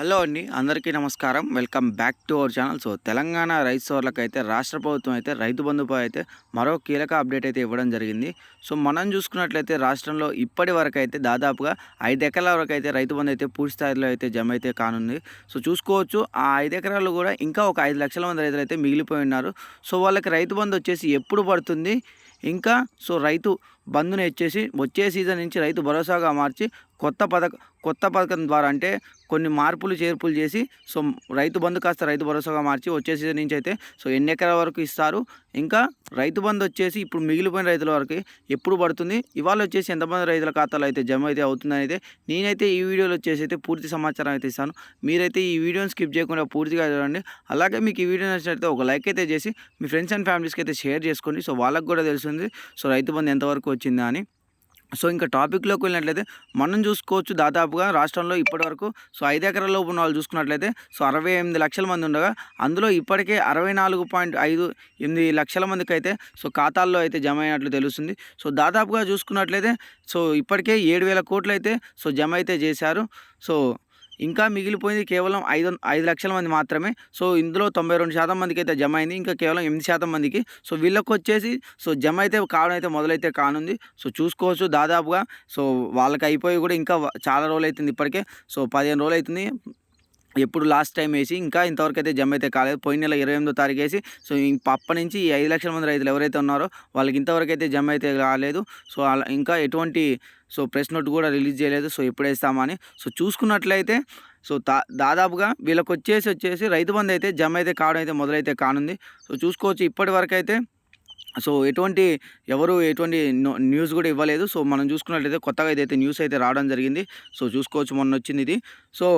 Hello అండి అందరికీ నమస్కారం. Welcome back to our channel. So Telangana రైతు సోర్లకు అయితే రాష్ట్ర ప్రభుత్వం అయితే రైతు బంధుపై అయితే మరో కీలక అప్డేట్ అయితే ఇవ్వడం జరిగింది. సో మనం చూసుకున్నట్లయితే రాష్ట్రంలో ఇప్పటి వరకు అయితే దాదాపుగా ఐదు ఎకరాల వరకు అయితే రైతు బంధు అయితే పూర్తి స్థాయిలో అయితే జమ అయితే కానుంది. సో చూసుకోవచ్చు ఆ ఐదు ఎకరాలు కూడా ఇంకా ఒక ఐదు లక్షల మంది రైతులు అయితే మిగిలిపోయి ఉన్నారు. సో వాళ్ళకి రైతు బంధు వచ్చేసి ఎప్పుడు పడుతుంది? ఇంకా సో రైతు బంధుని వచ్చేసి వచ్చే సీజన్ నుంచి రైతు భరోసాగా మార్చి కొత్త పథక కొత్త పథకం ద్వారా అంటే కొన్ని మార్పులు చేర్పులు చేసి సో రైతు బంధు కాస్త రైతు భరోసాగా మార్చి వచ్చే సీజన్ నుంచి అయితే సో ఎన్ని ఎకరాల వరకు ఇస్తారు. ఇంకా రైతు బంధు వచ్చేసి ఇప్పుడు మిగిలిపోయిన రైతుల వరకు ఎప్పుడు పడుతుంది? ఇవాళ వచ్చేసి ఎంతమంది రైతుల ఖాతాలో అయితే జమ అయితే అవుతుందని అయితే నేనైతే ఈ వీడియోలో వచ్చేసి అయితే పూర్తి సమాచారం అయితే ఇస్తాను. మీరైతే ఈ వీడియోని స్కిప్ చేయకుండా పూర్తిగా చూడండి. అలాగే మీకు ఈ వీడియో నచ్చినట్లయితే ఒక లైక్ అయితే చేసి మీ ఫ్రెండ్స్ అండ్ ఫ్యామిలీస్కి అయితే షేర్ చేసుకోండి. సో వాళ్ళకి కూడా తెలుసు వస్తుంది సో రైతు బంధు ఎంతవరకు వచ్చిందా అని. సో ఇంకా టాపిక్లోకి వెళ్ళినట్లయితే మనం చూసుకోవచ్చు దాదాపుగా రాష్ట్రంలో ఇప్పటివరకు సో ఐదు ఎకరాల లోపు ఉన్న వాళ్ళు చూసుకున్నట్లయితే సో అరవై ఎనిమిది లక్షల మంది ఉండగా అందులో ఇప్పటికే అరవై నాలుగు పాయింట్ ఐదు ఎనిమిది లక్షల మందికి అయితే సో ఖాతాల్లో అయితే జమ అయినట్లు తెలుస్తుంది. సో దాదాపుగా చూసుకున్నట్లయితే సో ఇప్పటికే ఏడు వేల కోట్లు అయితే సో జమ అయితే చేశారు. సో ఇంకా మిగిలిపోయింది కేవలం ఐదు ఐదు లక్షల మంది మాత్రమే. సో ఇందులో తొంభై రెండు శాతం మందికి అయితే జమ అయింది ఇంకా కేవలం ఎనిమిది శాతం మందికి. సో వీళ్ళకి వచ్చేసి సో జమ అయితే కావడం అయితే మొదలైతే కానుంది. సో చూసుకోవచ్చు దాదాపుగా. సో వాళ్ళకి అయిపోయి కూడా ఇంకా చాలా రోజులు అవుతుంది ఇప్పటికే. సో పదిహేను రోజులు అవుతుంది ఎప్పుడు లాస్ట్ టైం వేసి ఇంకా ఇంతవరకు అయితే జమ అయితే కాలేదు. పోయిన నెల ఇరవై ఎనిమిదో తారీఖు వేసి సో అప్పటి నుంచి ఈ ఐదు లక్షల మంది రైతులు ఎవరైతే ఉన్నారో వాళ్ళకి ఇంతవరకు అయితే జమ అయితే కాలేదు సో అలా ఇంకా ఎటువంటి సో ప్రెస్ నోట్ కూడా రిలీజ్ చేయలేదు. సో ఎప్పుడు వేస్తామని సో చూసుకున్నట్లయితే సో దా దాదాపుగా వీళ్ళకి వచ్చేసి వచ్చేసి రైతు బంధు అయితే జమ అయితే కావడం అయితే మొదలైతే కానుంది. సో చూసుకోవచ్చు. ఇప్పటి వరకు అయితే సో ఎటువంటి ఎవరు ఎటువంటి న్యూస్ కూడా ఇవ్వలేదు. సో మనం చూసుకున్నట్లయితే కొత్తగా అయితే న్యూస్ అయితే రావడం జరిగింది. సో చూసుకోవచ్చు మొన్న వచ్చింది ఇది. సో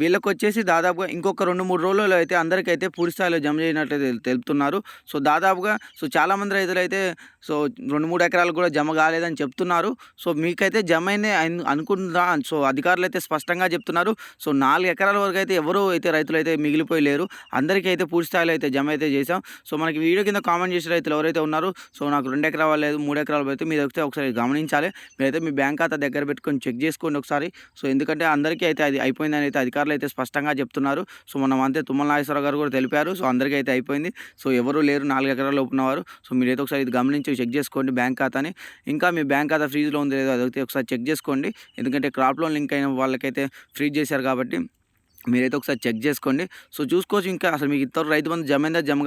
వీళ్ళకి వచ్చేసి దాదాపుగా ఇంకొక రెండు మూడు రోజుల్లో అయితే అందరికైతే పూర్తి స్థాయిలో జమ చేయనట్లయితే తెలుపుతున్నారు. సో దాదాపుగా సో చాలామంది రైతులు అయితే సో రెండు మూడు ఎకరాలు కూడా జమ కాలేదని చెప్తున్నారు. సో మీకైతే జమ అయింది అనుకుంటున్నా సో అధికారులు అయితే స్పష్టంగా చెప్తున్నారు. సో నాలుగు ఎకరాల వరకు అయితే ఎవరు అయితే రైతులు అయితే మిగిలిపోయి లేరు అందరికీ అయితే పూర్తి స్థాయిలో అయితే జమ అయితే చేసాం సో మనకి వీడియో కింద కామెంట్ చేసే రైతులు ఎవరైతే ఉన్నారో సో నాకు రెండు ఎకరాలు లేదు మూడు ఎకరాలు అయితే మీరు వస్తే ఒకసారి గమనించాలి. మీరైతే మీ బ్యాంక్ ఖాతా దగ్గర పెట్టుకొని చెక్ చేసుకోండి ఒకసారి. సో ఎందుకంటే అందరికీ అయితే అది అయిపోయిందని అయితే అధికారులు అయితే స్పష్టంగా చెప్తున్నారు. సో మనం అంతే తుమ్మల నాగేశ్వర గారు కూడా తెలిపారు. సో అందరికీ అయితే అయిపోయింది. సో ఎవరు లేరు నాలుగు ఎకరాలు ఉన్నవారు సో మీరైతే ఒకసారి ఇది గమనించి చెక్ చేసుకోండి బ్యాంక్ ఖాతాని. ఇంకా మీ బ్యాంక్ ఖాతా ఫ్రీజ్లో ఉంది లేదో అదైతే ఒకసారి చెక్ చేసుకోండి. ఎందుకంటే క్రాప్ లోన్ లింక్ అయిన వాళ్ళకైతే ఫ్రీజ్ చేశారు కాబట్టి మీరైతే ఒకసారి చెక్ చేసుకోండి. సో చూసుకోవచ్చు ఇంకా అసలు మీకు ఇద్దరు రైతు బంధు జమ అయిందా జమ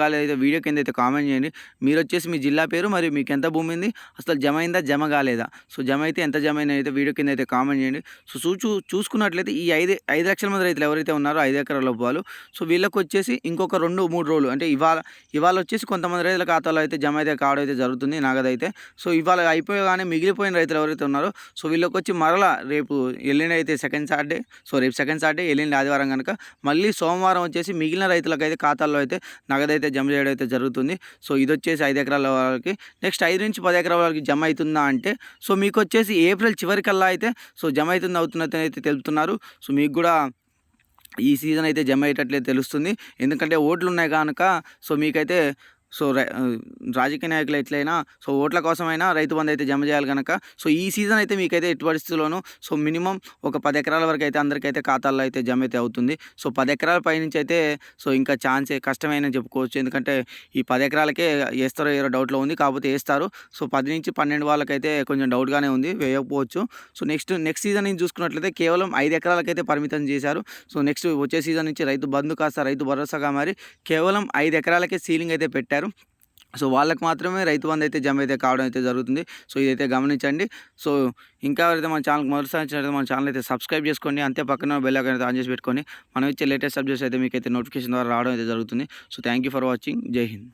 వీడియో కింద అయితే కామెంట్ చేయండి. మీరు వచ్చేసి మీ జిల్లా పేరు మరియు మీకు ఎంత భూమి ఉంది అసలు జమ అయిందా జమ కాలేదా సో జమ అయితే ఎంత జమ అయినా అయితే వీడియో కింద అయితే కామెంట్ చేయండి. సో చూ చూసుకున్నట్లయితే ఈ ఐదు ఐదు లక్షల మంది రైతులు ఎవరైతే ఉన్నారో ఐదు ఎకరాల వాళ్ళు సో వీళ్ళకి వచ్చేసి ఇంకొక రెండు మూడు రోజులు అంటే ఇవాళ ఇవాళ వచ్చేసి కొంతమంది రైతుల ఖాతాలో అయితే జమ అయితే కావడం అయితే జరుగుతుంది నాగదైతే. సో ఇవాళ అయిపోయగానే మిగిలిపోయిన రైతులు ఎవరైతే ఉన్నారో సో వీళ్ళకి వచ్చి మరలా రేపు ఎల్లుండి అయితే సెకండ్ సాటర్డే సో రేపు సెకండ్ సాటర్డే ఎల్లుండి ఆదివారం కనుక మళ్ళీ సోమవారం వచ్చేసి మిగిలిన రైతులకు అయితే ఖాతాల్లో అయితే నగదైతే జమ చేయడం అయితే జరుగుతుంది. సో ఇది వచ్చేసి ఐదు ఎకరాల వాళ్ళకి నెక్స్ట్ ఐదు నుంచి పది ఎకరాల వాళ్ళకి జమ అవుతుందా అంటే సో మీకు వచ్చేసి ఏప్రిల్ చివరికల్లా అయితే సో జమ అవుతుంది అవుతున్నది అయితే తెలుపుతున్నారు. సో మీకు కూడా ఈ సీజన్ అయితే జమ అయ్యేటట్లే తెలుస్తుంది. ఎందుకంటే ఓట్లు ఉన్నాయి కనుక సో మీకైతే సో రాజకీయ నాయకులు ఎట్లయినా సో ఓట్ల కోసమైనా రైతు బంధు అయితే జమ చేయాలి కనుక సో ఈ సీజన్ అయితే మీకైతే ఎట్టి పరిస్థితుల్లోనూ సో మినిమం ఒక పది ఎకరాల వరకు అయితే అందరికైతే ఖాతాల్లో అయితే జమ అయితే అవుతుంది. సో పది ఎకరాల పైనుంచి అయితే సో ఇంకా ఛాన్సే కష్టమైన చెప్పుకోవచ్చు. ఎందుకంటే ఈ పది ఎకరాలకే వేస్తారో ఏరో డౌట్లో ఉంది కాకపోతే వేస్తారు సో పది నుంచి పన్నెండు వాళ్ళకైతే కొంచెం డౌట్గానే ఉంది వేయకపోవచ్చు. సో నెక్స్ట్ నెక్స్ట్ సీజన్ నుంచి చూసుకున్నట్లయితే కేవలం ఐదు ఎకరాలకైతే పరిమితం చేశారు. సో నెక్స్ట్ వచ్చే సీజన్ నుంచి రైతు బంధు కాస్త రైతు భరోసాగా మరి కేవలం ఐదు ఎకరాలకే సీలింగ్ అయితే పెట్టారు. సో వాళ్ళకి మాత్రమే రైతు బంధు అయితే జమ అయితే కావడం అయితే జరుగుతుంది. సో ఇదైతే గమనించండి. సో ఇంకా ఎవరైతే మన ఛానల్కి మొదటిసారి మన ఛానల్ అయితే సబ్స్క్రైబ్ చేసుకోండి. అంతే పక్కన బెల్ అయితే ఆన్ చేసి పెట్టుకొని మనం ఇచ్చే లేటెస్ట్ సబ్జెక్ట్స్ అయితే మీకు అయితే నోటిఫికేషన్ ద్వారా రావడం అయితే జరుగుతుంది. So thank for watching. జై హింద్.